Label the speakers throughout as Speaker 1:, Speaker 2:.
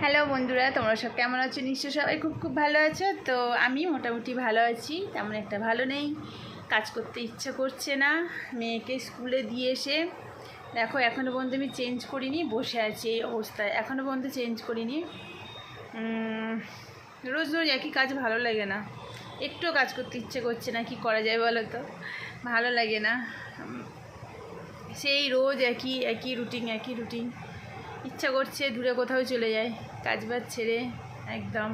Speaker 1: Hello বন্ধুরা, তোমরা সব কেমন আছো? নিশ্চয় সবাই খুব খুব ভালো আছো। তো আমি মোটামুটি ভালো আছি, তেমন একটা ভালো নেই। কাজ করতে ইচ্ছে করছে না, মেয়েকে স্কুলে দিয়ে এসে। দেখো এখনও পর্যন্ত আমি চেঞ্জ করিনি, বসে আছি এই অবস্থায়। এখনও পর্যন্ত চেঞ্জ করিনি। রোজ রোজ একই কাজ ভালো লাগে না। একটুও কাজ করতে ইচ্ছে করছে না, কি করা যায় বলো তো? ভালো লাগে না। সেই রোজ একই একই রুটিন একই রুটিন ইচ্ছা করছে দূরে কোথাও চলে যায়, কাজ বাজ ছেড়ে, একদম।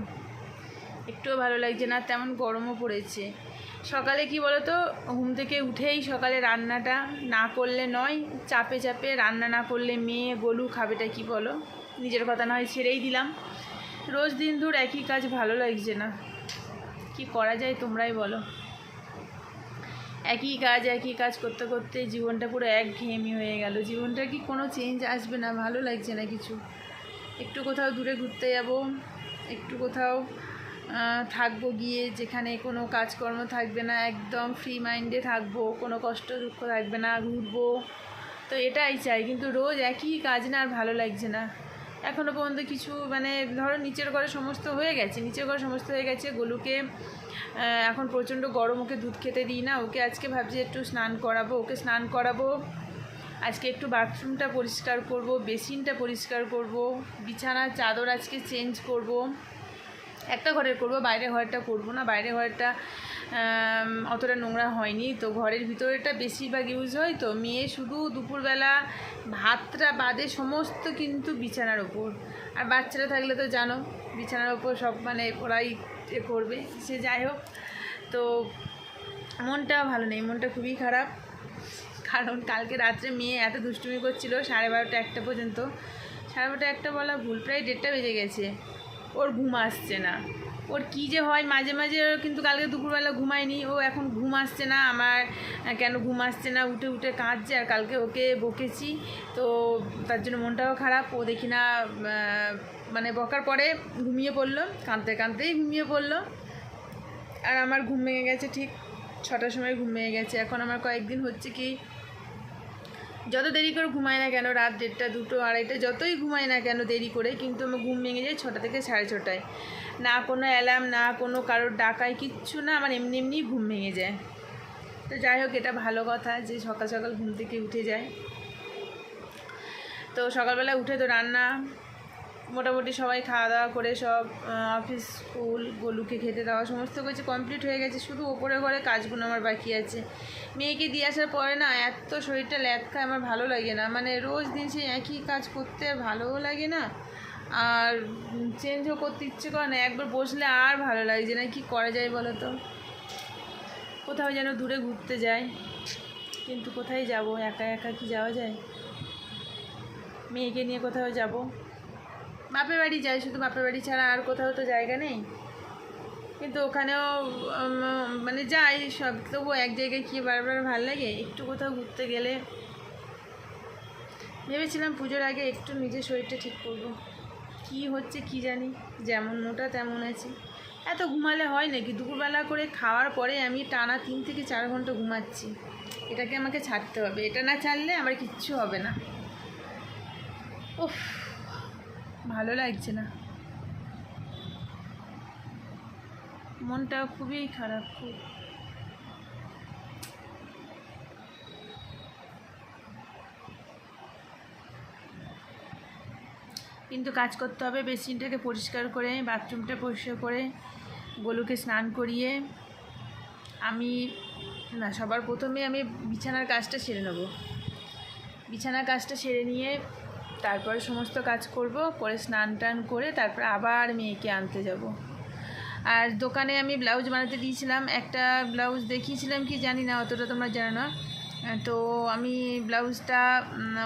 Speaker 1: একটুও ভালো লাগছে না, তেমন গরমও পড়েছে। সকালে কি বলো তো ঘুম থেকে উঠেই সকালে রান্নাটা না করলে নয়, চাপে চাপে রান্না না করলে মেয়ে গলু খাবেটা কি বলো? নিজের কথা না হয় ছেড়েই দিলাম। রোজ দিন দূর একই কাজ ভালো লাগছে না। কি করা যায় তোমরাই বলো। একই কাজ একই কাজ করতে করতে জীবনটা পুরো একঘেয়েমি হয়ে গেল। জীবনটা কি কোনো চেঞ্জ আসবে না? ভালো লাগছে না কিছু। একটু কোথাও দূরে ঘুরতে যাব, একটু কোথাও থাকব গিয়ে যেখানে কোনো কাজকর্ম থাকবে না, একদম ফ্রি মাইন্ডে থাকব, কোনো কষ্ট দুঃখ থাকবে না, ঘুরবো। তো এটাই চাই। কিন্তু রোজ একই কাজ না আর ভালো লাগছে না। এখনও পর্যন্ত কিছু মানে ধরো নিচের ঘরে সমস্ত হয়ে গেছে, নিচের ঘরে সমস্ত হয়ে গেছে, গোলুকে এখন প্রচণ্ড গরম, ওকে দুধ খেতে দিই না, ওকে আজকে ভাবছি একটু স্নান করাবো, ওকে স্নান করাবো, আজকে একটু বাথরুমটা পরিষ্কার করব, বেসিনটা পরিষ্কার করব, বিছানার চাদর আজকে চেঞ্জ করব, একটা ঘরের করব বাইরে ঘরটা করব না বাইরে ঘরটা অতটা নোংরা হয়নি। তো ঘরের ভিতরেটা বেশিরভাগ ইউজ হয়। তো মেয়ে শুধু দুপুরবেলা ভাতটা বাদে সমস্ত কিন্তু বিছানার ওপর। আর বাচ্চারা থাকলে তো জানো, বিছানার ওপর সব মানে ওরাই করবে। সে যাই হোক, তো মনটা ভালো নেই, মনটা খুবই খারাপ। কারণ কালকে রাত্রে মেয়ে এত দুষ্টুমি করছিল, সাড়ে বারোটা একটা পর্যন্ত। সাড়ে বারোটা একটা বলা ভুল, প্রায় দেড়টা বেজে গেছে। ওর ঘুম আসছে না। ওর কী যে হয়, মাঝে মাঝে কিন্তু কালকে দুপুরবেলা ঘুমায়নি, ও এখন ঘুম আসছে না, আমার কেন ঘুম আসছে না, উঠে উঠে কাঁদছে, আর কালকে ওকে বকেছি, তো তার জন্য মনটাও খারাপ, ও দেখি না মানে বকার পরে ঘুমিয়ে পড়ল, কাঁদতে কাঁদতেই ঘুমিয়ে পড়ল, আর আমার ঘুম ভেঙে গেছে ঠিক ছটার সময় ঘুম ভেঙে গেছে, এখন আমার কয়েকদিন হচ্ছে কি যত দেরি করে ঘুমাই না কেন, রাত দেড়টা, দুটো, আড়াইটা, যতই ঘুমাই না কেন দেরি করে, কিন্তু আমার ঘুম ভেঙে যায় ছটা থেকে সাড়ে ছটায়। না কোনো অ্যালার্ম না কোনো কারোর ডাকায়, কিচ্ছু না, আমার এমনি এমনি ঘুম ভেঙে যায়। তো যাই হোক, এটা ভালো কথা যে সকাল সকাল ঘুম থেকে উঠে যায়। তো সকালবেলা উঠে তো রান্না মোটামুটি সবাই খাওয়া দাওয়া করে সব অফিস স্কুল গলুকে খেতে দেওয়া, সমস্ত কিছু কমপ্লিট হয়ে গেছে। শুধু ওপরে ঘরে কাজগুলো আমার বাকি আছে। মেয়েকে দিয়ে আসার পরে না, এত শরীরটা ল্যাদ খায়, আমার ভালো লাগে না। মানে রোজ দিন সেই একই কাজ করতে ভালোও লাগে না। আর চেঞ্জও করতে ইচ্ছে করে না, একবার বসলে আর ভালো লাগছে না। কি করা যায় বলো তো? কোথাও যেন দূরে ঘুরতে যাই। কিন্তু কোথায় যাব? একা একা কি যাওয়া যায়? মেয়েকে নিয়ে কোথাও যাব? বাপের বাড়ি যাই শুধু বাপের বাড়ি ছাড়া আর কোথাও তো জায়গা নেই। কিন্তু ওখানেও মানে যাই, সব তবু এক জায়গায় কি বারবার ভালো লাগে, একটু কোথাও ঘুরতে গেলে। ভেবেছিলাম পুজোর আগে একটু নিজের শরীরটা ঠিক করব। কি হচ্ছে কি জানি, যেমন মোটা তেমন আছে। এত ঘুমালে হয় নাকি? দুপুরবেলা করে খাওয়ার পরে আমি টানা তিন থেকে চার ঘণ্টা ঘুমাচ্ছি। এটাকে আমাকে ছাড়তে হবে। এটা না ছাড়লে আমার কিচ্ছু হবে না। উফ। ভালো লাগছে না। মনটা খুবই খারাপ খুব। কিন্তু কাজ করতে হবে, বেসিনটাকে পরিষ্কার করে, বাথরুমটা পরিষ্কার করে, গোলুকে স্নান করিয়ে আমি, না, সবার প্রথমে আমি বিছানার কাজটা সেরে নেব। বিছানার কাজটা সেরে নিয়ে তারপরে সমস্ত কাজ করব করে স্নান টান করে তারপর আবার মেয়েকে আনতে যাব। আর দোকানে আমি ব্লাউজ বানাতে দিয়েছিলাম, একটা ব্লাউজ দেখিয়েছিলাম কি জানি না, অতটা তোমরা জানো না। তো আমি ব্লাউজটা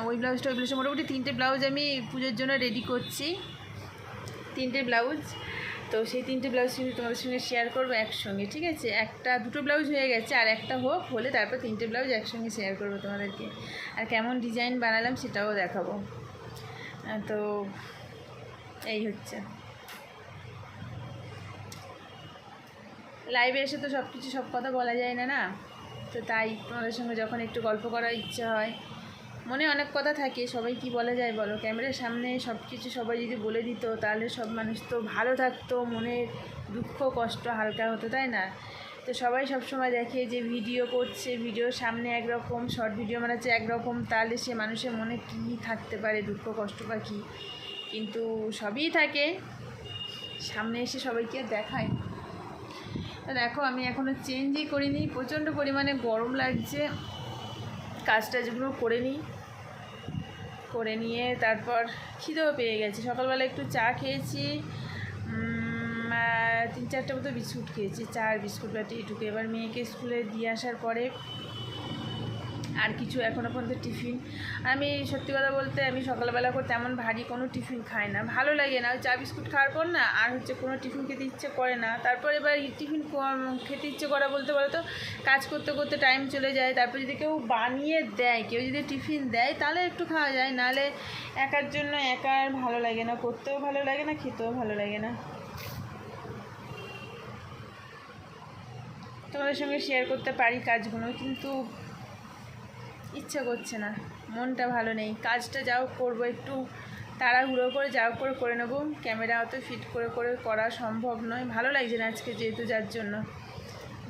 Speaker 1: ওই ব্লাউজটা ওই ব্লাউজটা মোটামুটি তিনটে ব্লাউজ আমি পুজোর জন্য রেডি করছি। তিনটে ব্লাউজ, তো সেই তিনটে ব্লাউজ তোমাদের সঙ্গে শেয়ার করব একসঙ্গে, ঠিক আছে? একটা, দুটো ব্লাউজ হয়ে গেছে, আর একটা হোক, হলে তারপর তিনটে ব্লাউজ একসঙ্গে শেয়ার করব তোমাদেরকে। আর কেমন ডিজাইন বানালাম সেটাও দেখাবো। তো এই হচ্ছে। লাইভে এসে তো সব কিছু সব কথা বলা যায় না না? তো তাই তোমাদের সঙ্গে যখন একটু গল্প করার ইচ্ছা হয়, মনে অনেক কথা থাকে, সবাই কি বলা যায় বলো? ক্যামেরার সামনে সব কিছু সবাই যদি বলে দিত, তাহলে সব মানুষ তো ভালো থাকতো, মনের দুঃখ, কষ্ট হালকা হতো, তাই না? তো সবাই সব সময় দেখে যে ভিডিও করছে ভিডিওর সামনে একরকম শর্ট ভিডিও বানাচ্ছে একরকম, তাহলে সে মানুষের মনে কী থাকতে পারে, দুঃখ, কষ্ট বা কী? কিন্তু সবই থাকে। সামনে এসে সবাইকে দেখায় তো দেখো, আমি এখনও চেঞ্জই করিনি, প্রচণ্ড পরিমাণে গরম লাগছে। কাজটা যেগুলো করে নিই। করে নিয়ে তারপর খিদেও পেয়ে গেছে। সকালবেলা একটু চা খেয়েছি। তিন চারটে মতো বিস্কুট খেয়েছি চা আর বিস্কুট বাটি এটুকু এবার মেয়েকে স্কুলে দিয়ে আসার পরে আর কিছু এখনও পর্যন্ত টিফিন। আমি সত্যি কথা বলতে আমি সকালবেলা করে তেমন ভারী কোনো টিফিন খাই না। ভালো লাগে না চা বিস্কুট খাওয়ার পর না আর হচ্ছে কোনো টিফিন খেতে ইচ্ছে করে না। তারপর এবার টিফিন খেতে ইচ্ছে করা বলতে বলো তো, কাজ করতে করতে টাইম চলে যায়। তারপর যদি কেউ বানিয়ে দেয়, কেউ যদি টিফিন দেয়, তাহলে একটু খাওয়া যায়। নাহলে একার জন্য একা আর ভালো লাগে না, করতেও ভালো লাগে না, খেতেও ভালো লাগে না। তোমাদের সঙ্গে শেয়ার করতে পারি কাজগুলো, কিন্তু ইচ্ছে করছে না, মনটা ভালো নেই। কাজটা যাও করব একটু তাড়াহুড়ো করে, যাও করে করে নেব। ক্যামেরা অত ফিট করে করে করা সম্ভব নয়। ভালো লাগছে না আজকে যেহেতু যার জন্য।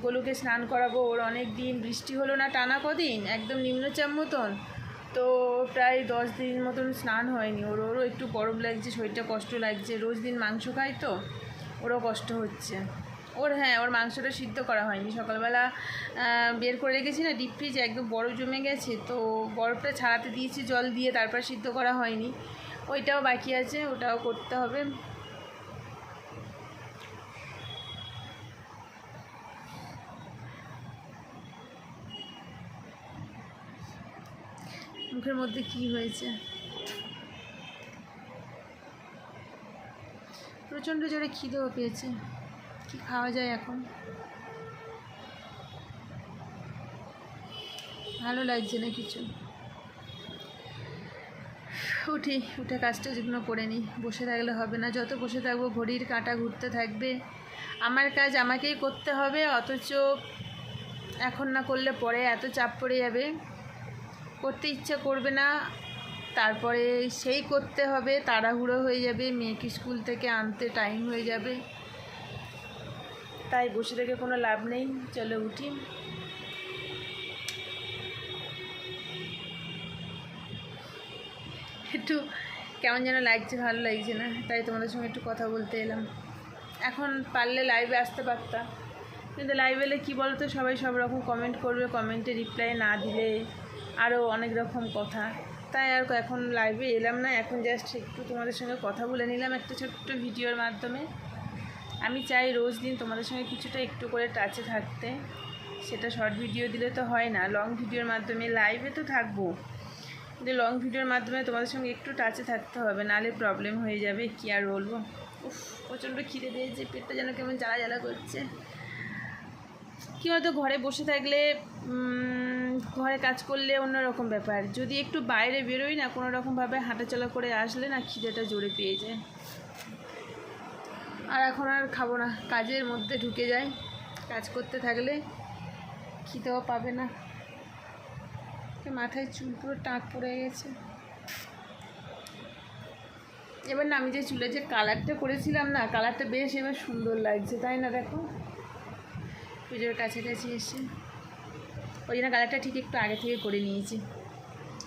Speaker 1: গোলুকে স্নান করাবো, ওর অনেক দিন, বৃষ্টি হলো না টানা কদিন, একদম নিম্নচাপ মতন। তো প্রায় দশ দিন মতন স্নান হয়নি। ওর, ওরও একটু গরম লাগছে, শরীরটা কষ্ট লাগছে। রোজ দিন মাংস খায় তো, ওরও কষ্ট হচ্ছে। ওর হ্যাঁ ওর মাংসটা সিদ্ধ করা হয়নি। সকালবেলা বের করে রেখেছি না, ডিপ ফ্রিজে একদম বরফ জমে গেছে, তো বরফটা ছাড়াতে দিয়েছি, জল দিয়ে তারপর সিদ্ধ করা হয়নি। ওইটাও বাকি আছে, ওটাও করতে হবে। মুখের মধ্যে কি হয়েছে? প্রচণ্ড জোরে খিদেও পেয়েছে। কি খাওয়া যায় এখন। ভালো লাগছে না কিছু। উঠি, উঠে কাজটা যেগুলো করে নিই। বসে থাকলে হবে না। যত বসে থাকব, ঘড়ির কাঁটা ঘুরতে থাকবে। আমার কাজ আমাকেই করতে হবে, অথচ এখন না করলে পরে এত চাপ পড়ে যাবে। করতে ইচ্ছা করবে না। তারপরে সেই করতে হবে, তাড়াহুড়ো হয়ে যাবে। মেয়েকে স্কুল থেকে আনতে টাইম হয়ে যাবে। তাই বসে থেকে কোনো লাভ নেই। চলো উঠি। একটু কেমন যেন লাগছে, ভালো লাগছে না, তাই তোমাদের সঙ্গে একটু কথা বলতে এলাম। এখন পারলে লাইভে আসতে পারতাম কিন্তু লাইভে এলে কী বলতো, সবাই সব রকম কমেন্ট করবে কমেন্টে রিপ্লাই না দিলে আরও অনেক রকম কথা। তাই আর এখন লাইভে এলাম না, এখন জাস্ট একটু তোমাদের সঙ্গে কথা বলে নিলাম একটা ছোট্ট ভিডিওর মাধ্যমে। আমি চাই রোজ দিন তোমাদের সঙ্গে কিছুটা একটু করে টাচে থাকতে। সেটা শর্ট ভিডিও দিলে তো হয় না লং ভিডিওর মাধ্যমে লাইভে তো থাকব। কিন্তু লং ভিডিওর মাধ্যমে তোমাদের সঙ্গে একটু টাচে থাকতে হবে নাহলে প্রবলেম হয়ে যাবে, কী আর বলব? উফ, প্রচণ্ড খিদে পেয়েছে, পেটটা যেন কেমন জ্বালা জ্বালা করছে। কী হয়তো ঘরে বসে থাকলে ঘরে কাজ করলে অন্যরকম ব্যাপার। যদি একটু বাইরে বেরোই না কোনো রকমভাবে হাঁটাচলা করে আসলে না খিদেটা জোরে পেয়ে যায়। আর এখন আর খাব না। কাজের মধ্যে ঢুকে যায়। কাজ করতে থাকলে খিদেও পাবে না। মাথায় চুল পুরো টাঁক পড়ে গেছে। এবার না, আমি যে চুলে যে কালারটা করেছিলাম না, কালারটা বেশ এবার সুন্দর লাগছে, তাই না দেখো? পুজোর কাছাকাছি এসে। ওই জন্য কালারটা ঠিক একটু আগে থেকে করে নিয়েছি।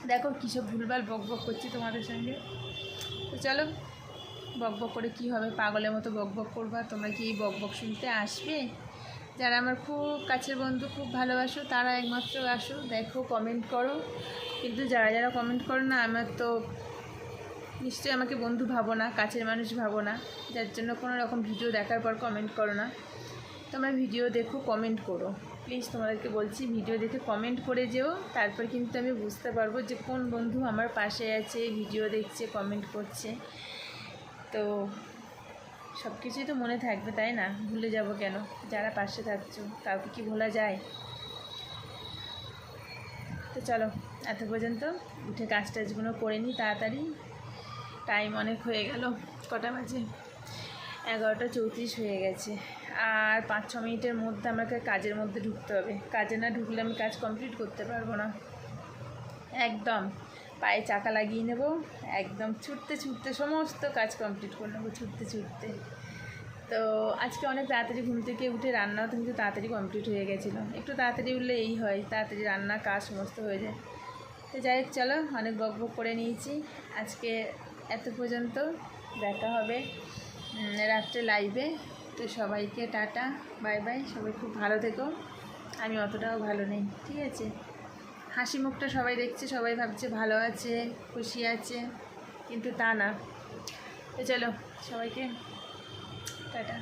Speaker 1: দেখো কী সব ভুলভাল বক বক করছি তোমাদের সঙ্গে। তো চলো বক বক করে কী হবে, পাগলের মতো বক বক করবা, তোমরা কি এই বক বক শুনতে আসবে? যারা আমার খুব কাছের বন্ধু, খুব ভালোবাসো, তারা একমাত্র আসো, দেখো কমেন্ট করো। কিন্তু যারা যারা কমেন্ট করো না, আমার তো নিশ্চয়ই আমাকে বন্ধু ভাবো না, কাছের মানুষ ভাবো না। যার জন্য কোনো রকম ভিডিও দেখার পর কমেন্ট করো না। তোমরা ভিডিও দেখো কমেন্ট করো। প্লিজ তোমাদেরকে বলছি, ভিডিও দেখে কমেন্ট করে যেও। তারপর কিন্তু আমি বুঝতে পারব যে কোন বন্ধু আমার পাশে আছে, ভিডিও দেখছে কমেন্ট করছে। তো সব কিছুই তো মনে থাকবে, তাই না? ভুলে যাব কেন? যারা পাশে থাকছো, কাউকে কি ভোলা যায়? তো চলো, এত পর্যন্ত উঠে কাজ টাজগুলো করে নিই তাড়াতাড়ি। টাইম অনেক হয়ে গেল, কটা বাজে? এগারোটা চৌত্রিশ হয়ে গেছে। আর পাঁচ ছ মিনিটের মধ্যে আমাকে কাজের মধ্যে ঢুকতে হবে। কাজে না ঢুকলে আমি কাজ কমপ্লিট করতে পারব না। একদম। পায়ে চাকা লাগিয়ে নেব। একদম ছুটতে ছুটতে সমস্ত কাজ কমপ্লিট করে নেব, ছুটতে ছুটতে। তো আজকে অনেক তাড়াতাড়ি ঘুম থেকে উঠে রান্নাও তো কিন্তু তাড়াতাড়ি কমপ্লিট হয়ে গেছিল। একটু তাড়াতাড়ি উঠলে এই হয়, তাড়াতাড়ি রান্না, কাজ সমস্ত হয়ে যায়। তো যাই হোক, চলো অনেক বক বক করে নিয়েছি। আজকে এত পর্যন্ত দেখা হবে রাত্রে লাইভে তো সবাইকে টাটা বাই বাই সবাই খুব ভালো থেকো। আমি অতটাও ভালো নেই, ঠিক আছে? হাসি মুখটা সবাই দেখছে, সবাই ভাবছে ভালো আছে, খুশি আছে, কিন্তু তা না। তো চলো, সবাইকে টাটা।